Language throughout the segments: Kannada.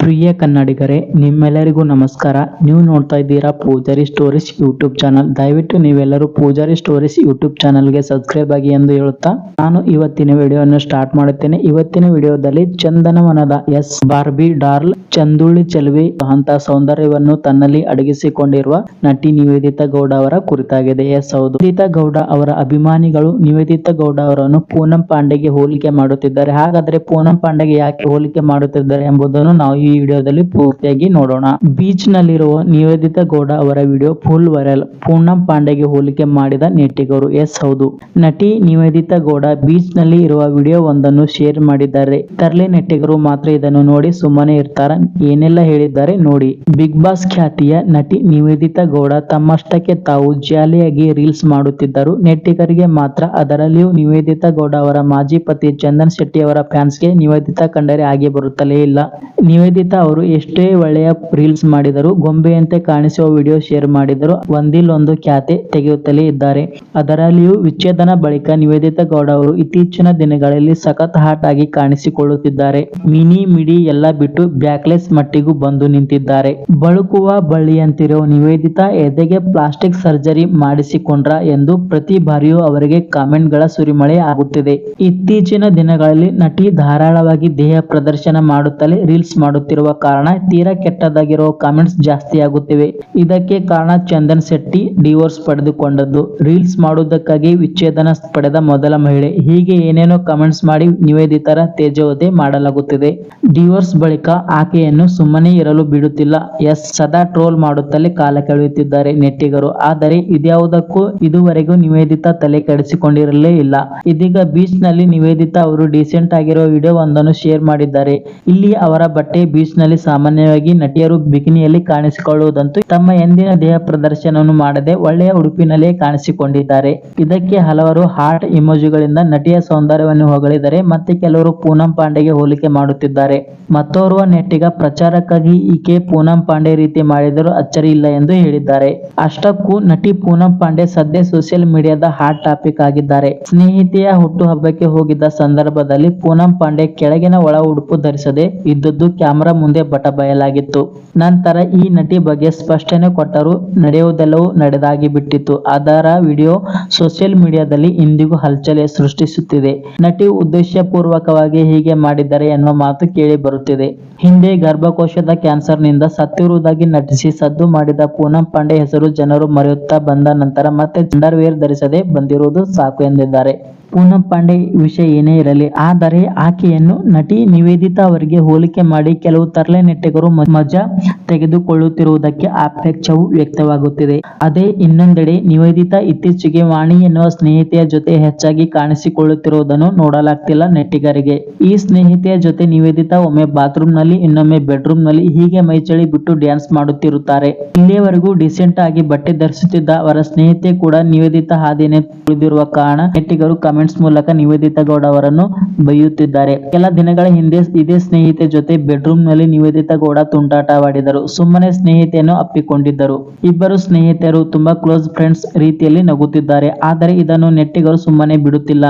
ಪ್ರಿಯ ಕನ್ನಡಿಗರೇ, ನಿಮ್ಮೆಲ್ಲರಿಗೂ ನಮಸ್ಕಾರ. ನೀವು ನೋಡ್ತಾ ಇದ್ದೀರಾ ಪೂಜಾರಿ ಸ್ಟೋರೀಸ್ ಯೂಟ್ಯೂಬ್ ಚಾನಲ್. ದಯವಿಟ್ಟು ನೀವೆಲ್ಲರೂ ಪೂಜಾರಿ ಸ್ಟೋರೀಸ್ ಯೂಟ್ಯೂಬ್ ಚಾನಲ್ಗೆ ಸಬ್ಸ್ಕ್ರೈಬ್ ಆಗಿ ಎಂದು ಹೇಳುತ್ತಾ, ನಾನು ಇವತ್ತಿನ ವಿಡಿಯೋವನ್ನು ಸ್ಟಾರ್ಟ್ ಮಾಡುತ್ತೇನೆ. ಇವತ್ತಿನ ವಿಡಿಯೋದಲ್ಲಿ ಚಂದನವನದ ಎಸ್. ಬಾರ್ಬಿ ಡಾರ್ಲ್, ಚಂದುಳ್ಳಿ ಚೆಲುವೆ ಅಂತ ಸೌಂದರ್ಯವನ್ನು ತನ್ನಲ್ಲಿ ಅಡಗಿಸಿಕೊಂಡಿರುವ ನಟಿ ನಿವೇದಿತಾ ಗೌಡ ಅವರ ಕುರಿತಾಗಿದೆ. ಎಸ್, ಹೌದು. ನಿವೇದಿತಾ ಗೌಡ ಅವರ ಅಭಿಮಾನಿಗಳು ನಿವೇದಿತಾ ಗೌಡ ಅವರನ್ನು ಪೂನಂ ಪಾಂಡೆಗೆ ಹೋಲಿಕೆ ಮಾಡುತ್ತಿದ್ದಾರೆ. ಹಾಗಾದ್ರೆ ಪೂನಂ ಪಾಂಡೆಗೆ ಯಾಕೆ ಹೋಲಿಕೆ ಮಾಡುತ್ತಿದ್ದಾರೆ ಎಂಬುದನ್ನು ನಾವು ಈ ವಿಡಿಯೋದಲ್ಲಿ ಪೂರ್ತಿಯಾಗಿ ನೋಡೋಣ. ಬೀಚ್ ನಲ್ಲಿರುವ ನಿವೇದಿತಾ ಗೌಡ ಅವರ ವಿಡಿಯೋ ಫುಲ್ ವೈರಲ್. ಪೂರ್ಣ ಪಾಂಡೆಗೆ ಹೋಲಿಕೆ ಮಾಡಿದ ನೆಟ್ಟಿಗರು. ಎಸ್, ಹೌದು. ನಟಿ ನಿವೇದಿತಾ ಗೌಡ ಬೀಚ್ನಲ್ಲಿ ಇರುವ ವಿಡಿಯೋ ಒಂದನ್ನು ಶೇರ್ ಮಾಡಿದ್ದಾರೆ. ತರ್ಲೆ ನೆಟ್ಟಿಗರು ಮಾತ್ರ ಇದನ್ನು ನೋಡಿ ಸುಮ್ಮನೆ ಇರ್ತಾರ. ಏನೆಲ್ಲ ಹೇಳಿದ್ದಾರೆ ನೋಡಿ. ಬಿಗ್ ಬಾಸ್ ಖ್ಯಾತಿಯ ನಟಿ ನಿವೇದಿತಾ ಗೌಡ ತಮ್ಮಷ್ಟಕ್ಕೆ ತಾವು ಜಾಲಿಯಾಗಿ ರೀಲ್ಸ್ ಮಾಡುತ್ತಿದ್ದರು. ನೆಟ್ಟಿಗರಿಗೆ ಮಾತ್ರ ಅದರಲ್ಲಿಯೂ ನಿವೇದಿತಾ ಗೌಡ ಅವರ ಮಾಜಿ ಪತಿ ಚಂದನ್ ಶೆಟ್ಟಿ ಅವರ ಫ್ಯಾನ್ಸ್ಗೆ ನಿವೇದಿತಾ ಕಂಡರೆ ಆಗಿ ಬರುತ್ತಲೇ ಇಲ್ಲ. ನಿವೇದಿತಾ ಅವರು ಎಷ್ಟೇ ಒಳ್ಳೆಯ ರೀಲ್ಸ್ ಮಾಡಿದರು ಗೊಂಬೆಯಂತೆ ಕಾಣಿಸುವ ವಿಡಿಯೋ ಶೇರ್ ಮಾಡಿದರು ಒಂದಿಲ್ಲೊಂದು ಖ್ಯಾತೆ ತೆಗೆಯುತ್ತಲೇ ಇದ್ದಾರೆ. ಅದರಲ್ಲಿಯೂ ವಿಚ್ಛೇದನ ಬಳಿಕ ನಿವೇದಿತಾ ಗೌಡ ಅವರು ಇತ್ತೀಚಿನ ದಿನಗಳಲ್ಲಿ ಸಖತ್ ಹಾಟ್ ಆಗಿ ಕಾಣಿಸಿಕೊಳ್ಳುತ್ತಿದ್ದಾರೆ. ಮಿನಿ ಮಿಡಿ ಎಲ್ಲ ಬಿಟ್ಟು ಬ್ಯಾಕ್ಲೆಸ್ ಮಟ್ಟಿಗೂ ಬಂದು ನಿಂತಿದ್ದಾರೆ. ಬಳುಕುವ ಬಳ್ಳಿಯಂತಿರೋ ನಿವೇದಿತ ಎದೆಗೆ ಪ್ಲಾಸ್ಟಿಕ್ ಸರ್ಜರಿ ಮಾಡಿಸಿಕೊಂಡ್ರ ಎಂದು ಪ್ರತಿ ಬಾರಿಯೂ ಅವರಿಗೆ ಕಾಮೆಂಟ್ಗಳ ಸುರಿಮಳೆ ಆಗುತ್ತಿದೆ. ಇತ್ತೀಚಿನ ದಿನಗಳಲ್ಲಿ ನಟಿ ಧಾರಾಳವಾಗಿ ದೇಹ ಪ್ರದರ್ಶನ ಮಾಡುತ್ತಲೇ ರೀಲ್ಸ್ ಮಾಡುತ್ತಿರುವ ಕಾರಣ ತೀರಾ ಕೆಟ್ಟದಾಗಿರೋ ಕಾಮೆಂಟ್ಸ್ ಜಾಸ್ತಿ ಆಗುತ್ತಿವೆ. ಇದಕ್ಕೆ ಕಾರಣ ಚಂದನ್ ಶೆಟ್ಟಿ ಡಿವೋರ್ಸ್ ಪಡೆದುಕೊಂಡದ್ದು. ರೀಲ್ಸ್ ಮಾಡುವುದಕ್ಕಾಗಿ ವಿಚ್ಛೇದನ ಪಡೆದ ಮೊದಲ ಮಹಿಳೆ. ಹೀಗೆ ಏನೇನೋ ಕಮೆಂಟ್ಸ್ ಮಾಡಿ ನಿವೇದಿತರ ತೇಜೋವಧೆ ಮಾಡಲಾಗುತ್ತಿದೆ. ಡಿವೋರ್ಸ್ ಬಳಿಕ ಆಕೆಯನ್ನು ಸುಮ್ಮನೆ ಇರಲು ಬಿಡುತ್ತಿಲ್ಲ. ಎಸ್ ಸದಾ ಟ್ರೋಲ್ ಮಾಡುತ್ತಲೇ ಕಾಲ ಕಳೆಯುತ್ತಿದ್ದಾರೆ ನೆಟ್ಟಿಗರು. ಆದರೆ ಇದ್ಯಾವುದಕ್ಕೂ ಇದುವರೆಗೂ ನಿವೇದಿತಾ ತಲೆ ಕೆಡಿಸಿಕೊಂಡಿರಲೇ ಇಲ್ಲ. ಇದೀಗ ಬೀಚ್ನಲ್ಲಿ ನಿವೇದಿತಾ ಅವರು ಡೀಸೆಂಟ್ ಆಗಿರೋ ವಿಡಿಯೋ ಒಂದನ್ನು ಶೇರ್ ಮಾಡಿದ್ದಾರೆ. ಇಲ್ಲಿ ಅವರ ಬಟ್ಟೆ ಬೀಚ್ನಲ್ಲಿ ಸಾಮಾನ್ಯವಾಗಿ ನಟಿಯರು ಬಿಕಿನಿಯಲ್ಲಿ ಕಾಣಿಸಿಕೊಳ್ಳುವುದಂತೂ ತಮ್ಮ ಎಂದಿನ ದೇಹ ಪ್ರದರ್ಶನವನ್ನು ಮಾಡದೆ ಒಳ್ಳೆಯ ಉಡುಪಿನಲ್ಲೇ ಕಾಣಿಸಿಕೊಂಡಿದ್ದಾರೆ. ಇದಕ್ಕೆ ಹಲವರು ಹಾರ್ಟ್ ಇಮೋಜಿಗಳಿಂದ ನಟಿಯ ಸೌಂದರ್ಯವನ್ನು ಹೊಗಳಿದರೆ ಮತ್ತೆ ಕೆಲವರು ಪೂನಂ ಪಾಂಡೆಗೆ ಹೋಲಿಕೆ ಮಾಡುತ್ತಿದ್ದಾರೆ. ಮತ್ತೋರ್ವ ನೆಟ್ಟಿಗ ಪ್ರಚಾರಕ್ಕಾಗಿ ಈಕೆ ಪೂನಂ ಪಾಂಡೆ ರೀತಿ ಮಾಡಿದರೂ ಅಚ್ಚರಿ ಇಲ್ಲ ಎಂದು ಹೇಳಿದ್ದಾರೆ. ಅಷ್ಟಕ್ಕೂ ನಟಿ ಪೂನಂ ಪಾಂಡೆ ಸದ್ಯ ಸೋಷಿಯಲ್ ಮೀಡಿಯಾದ ಹಾಟ್ ಟಾಪಿಕ್ ಆಗಿದ್ದಾರೆ. ಸ್ನೇಹಿತೆಯ ಹುಟ್ಟುಹಬ್ಬಕ್ಕೆ ಹೋಗಿದ್ದ ಸಂದರ್ಭದಲ್ಲಿ ಪೂನಂ ಪಾಂಡೆ ಕೆಳಗಿನ ಒಳ ಉಡುಪು ಧರಿಸದೆ ಇದ್ದದ್ದು ಕ್ಯಾಮೆರಾ ಮುಂದೆ ಬಟ ಬಯಲಾಗಿತ್ತು ನಂತರ ಈ ನಟಿ ಬಗ್ಗೆ ಸ್ಪಷ್ಟನೆ ಕೊಟ್ಟರು ನಡೆಯುವುದೆಲ್ಲವೂ ನಡೆದಾಗಿ ಬಿಟ್ಟಿತ್ತು. ಅದರ ವಿಡಿಯೋ ಸೋಷಿಯಲ್ ಮೀಡಿಯಾದಲ್ಲಿ ಇಂದಿಗೂ ಹಲ್ಚಲೆ ಸೃಷ್ಟಿಸುತ್ತಿದೆ. ನಟಿ ಉದ್ದೇಶಪೂರ್ವಕವಾಗಿ ಹೀಗೆ ಮಾಡಿದ್ದಾರೆ ಎನ್ನುವ ಮಾತು ಕೇಳಿ ಬರುತ್ತಿದೆ. ಹಿಂದೆ ಗರ್ಭಕೋಶದ ಕ್ಯಾನ್ಸರ್ನಿಂದ ಸತ್ತಿರುವುದಾಗಿ ನಟಿಸಿ ಸದ್ದು ಮಾಡಿದ ಪೂನಂ ಪಾಂಡೆ ಹೆಸರು ಜನರು ಮರೆಯುತ್ತಾ ಬಂದ ನಂತರ ಮತ್ತೆ ಅಂಡರ್ವೇರ್ ಧರಿಸದೆ ಬಂದಿರುವುದು ಸಾಕು ಎಂದಿದ್ದಾರೆ. ಪೂನಂ ಪಾಂಡೆ ವಿಷಯ ಏನೇ ಇರಲಿ, ಆದರೆ ಆಕೆಯನ್ನು ನಟಿ ನಿವೇದಿತಾ ಅವರಿಗೆ ಹೋಲಿಕೆ ಮಾಡಿ ಕೆಲವು ತರಲೆ ನೆಟ್ಟಿಗರು ಮಜಾ ತೆಗೆದುಕೊಳ್ಳುತ್ತಿರುವುದಕ್ಕೆ ಆಕ್ಷೇಪವು ವ್ಯಕ್ತವಾಗುತ್ತಿದೆ. ಅದೇ ಇನ್ನೊಂದೆಡೆ ನಿವೇದಿತ ಇತ್ತೀಚೆಗೆ ವಾಣಿ ಎನ್ನುವ ಸ್ನೇಹಿತೆಯ ಜೊತೆ ಹೆಚ್ಚಾಗಿ ಕಾಣಿಸಿಕೊಳ್ಳುತ್ತಿರುವುದನ್ನು ನೋಡಲಾಗ್ತಿಲ್ಲ ನೆಟ್ಟಿಗರಿಗೆ. ಈ ಸ್ನೇಹಿತೆಯ ಜೊತೆ ನಿವೇದಿತ ಒಮ್ಮೆ ಬಾತ್ರೂಮ್ನಲ್ಲಿ ಇನ್ನೊಮ್ಮೆ ಬೆಡ್ರೂಮ್ನಲ್ಲಿ ಹೀಗೆ ಮೈಚಳಿ ಬಿಟ್ಟು ಡ್ಯಾನ್ಸ್ ಮಾಡುತ್ತಿರುತ್ತಾರೆ. ಇಲ್ಲಿಯವರೆಗೂ ಡಿಸೆಂಟ್ ಆಗಿ ಬಟ್ಟೆ ಧರಿಸುತ್ತಿದ್ದ ಅವರ ಸ್ನೇಹಿತೆ ಕೂಡ ನಿವೇದಿತ ಹಾದಿನೇ ತುಳಿದಿರುವ ಕಾರಣ ನೆಟ್ಟಿಗರು ಕಮೆಂಟ್ಸ್ ಮೂಲಕ ನಿವೇದಿತ ಗೌಡ ಅವರನ್ನು ಬೈಯುತ್ತಿದ್ದಾರೆ. ಕೆಲ ದಿನಗಳ ಹಿಂದೆ ಇದೇ ಸ್ನೇಹಿತೆ ಜೊತೆ ಬೆಡ್ರೂಮ್ನಲ್ಲಿ ನಿವೇದಿತ ಗೌಡ ತುಂಟಾಟವಾಡಿದರು ಸುಮ್ಮನೆ ಸ್ನೇಹಿತೆಯನ್ನು ಅಪ್ಪಿಕೊಂಡಿದ್ದರು. ಇಬ್ಬರು ಸ್ನೇಹಿತರು ತುಂಬಾ ಕ್ಲೋಸ್ ಫ್ರೆಂಡ್ಸ್ ರೀತಿಯಲ್ಲಿ ನಗುತ್ತಿದ್ದಾರೆ. ಆದರೆ ಇದನ್ನು ನೆಟ್ಟಿಗರು ಸುಮ್ಮನೆ ಬಿಡುತ್ತಿಲ್ಲ.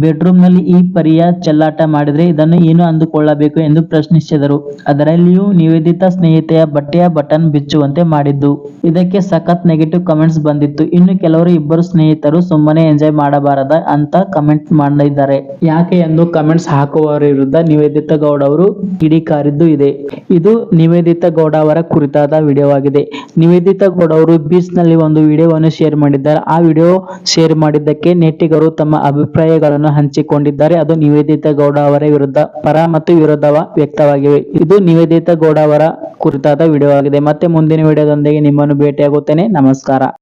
ಬೆಡ್ರೂಮ್ನಲ್ಲಿ ಈ ಪರಿಯ ಚೆಲ್ಲಾಟ ಮಾಡಿದ್ರೆ ಇದನ್ನು ಏನು ಅಂದುಕೊಳ್ಳಬೇಕು ಎಂದು ಪ್ರಶ್ನಿಸಿದರು. ಅದರಲ್ಲಿಯೂ ನಿವೇದಿತ ಸ್ನೇಹಿತೆಯ ಬಟ್ಟೆಯ ಬಟನ್ ಬಿಚ್ಚುವಂತೆ ಮಾಡಿದ್ದು. ಇದಕ್ಕೆ ಸಖತ್ ನೆಗೆಟಿವ್ ಕಮೆಂಟ್ಸ್ ಬಂದಿತ್ತು. ಇನ್ನು ಕೆಲವರು ಇಬ್ಬರು ಸ್ನೇಹಿತರು ಸುಮ್ಮನೆ ಎಂಜಾಯ್ ಮಾಡಬಾರದ ಅಂತ ಕಮೆಂಟ್ ಮಾಡಿದ್ದಾರೆ. ಯಾಕೆ ಎಂದು ಕಮೆಂಟ್ಸ್ ಹಾಕುವವರ ವಿರುದ್ಧ ನಿವೇದಿತ ಗೌಡ ಅವರು ಕಿಡಿಕಾರಿದ್ದು ಇದೆ. ಇದು ನಿವೇದಿತ ಗೌಡ ಅವರ ಕುರಿತಾದ ವಿಡಿಯೋ ಆಗಿದೆ ನಿವೇದಿತ ಗೌಡ ಅವರು ಬೀಚ್ನಲ್ಲಿ ಒಂದು ವಿಡಿಯೋವನ್ನು ಶೇರ್ ಮಾಡಿದ್ದಾರೆ. ಆ ವಿಡಿಯೋ ಶೇರ್ ಮಾಡಿದ್ದಕ್ಕೆ ನೆಟ್ಟಿಗರು ತಮ್ಮ ಅಭಿಪ್ರಾಯಗಳನ್ನು ಹಂಚಿಕೊಂಡಿದ್ದಾರೆ. ಅದು ನಿವೇದಿತ ಗೌಡ ಅವರ ವಿರುದ್ಧ ಪರ ಮತ್ತು ವಿರೋಧವ ವ್ಯಕ್ತವಾಗಿವೆ ಇದು ನಿವೇದಿತ ಗೌಡ ಅವರ ಕುರಿತಾದ ವಿಡಿಯೋ ಆಗಿದೆ ಮತ್ತೆ ಮುಂದಿನ ವಿಡಿಯೋದೊಂದಿಗೆ ನಿಮ್ಮನ್ನು ಭೇಟಿಯಾಗುತ್ತೇನೆ. ನಮಸ್ಕಾರ.